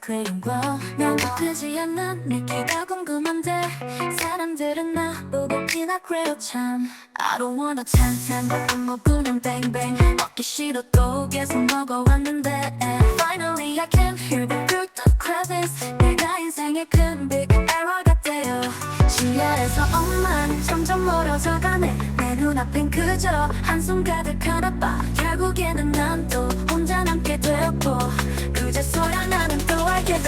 그린 걸난 바쁘지 않는 내 키가 궁금한데 사람들은 나보고 피나 그래요 참. I don't wanna 바쁜 먹으면 뱅뱅 먹기 싫어도 계속 먹어왔는데. Finally I can hear the good the crevice. 내가 인생의 큰 big error 같대요. 시야에서 엄마는 점점 멀어져 가네. 내 눈앞엔 그저 한숨 가득한 아빠 결국에는 난 또 혼자 남게 되었고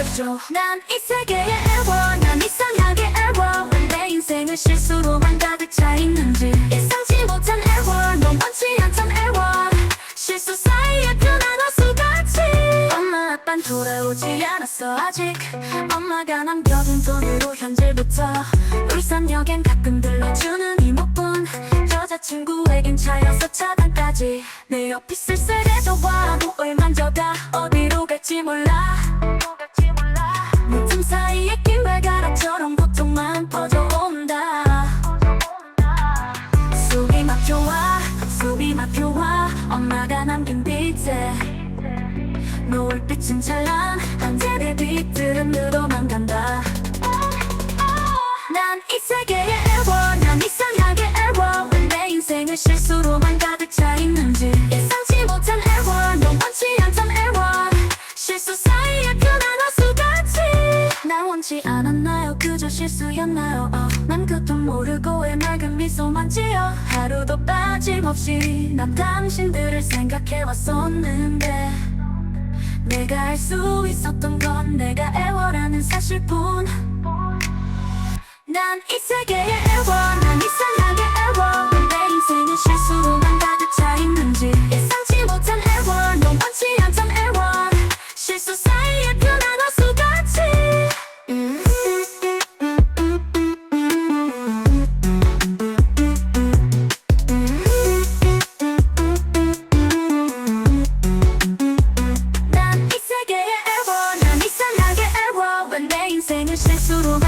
또 알게 됐죠 난이 세계의 애워. 난 이상하게 애워. 내 인생은 실수로만 가득 차 있는지. 예상치 못한 애워. 넌 원치 않던 애워. 실수 사이에 변한 어수같이. 엄마 아빤 돌아오지 않았어 아직. 엄마가 남겨둔 돈으로 현질부터 울산역엔 가끔 들러주는 이모뿐 여자친구에겐 차여서 차단까지. 내 옆이 쓸쓸해져 와. 목을 만져가 어디로 갈지 몰라 사이에 낀 발가락처럼 고통만 퍼져온다. 숨이 막혀와 숨이 막혀와 엄마가 남긴 빛에 노을빛은 찬란. 한제의 빛들은 늘어만 간다. 난 이 세계의 애워 난 이상하게 왜내 인생을 실수로만 난 원치 않았나요? 그저 실수였나요? 어, 난 그것도 모르고 왜 맑은 미소만 지어 하루도 빠짐없이 난 당신들을 생각해왔었는데 내가 알 수 있었던 건 내가 애워라는 사실뿐. 난 이 세계의 애워 난 이상하 애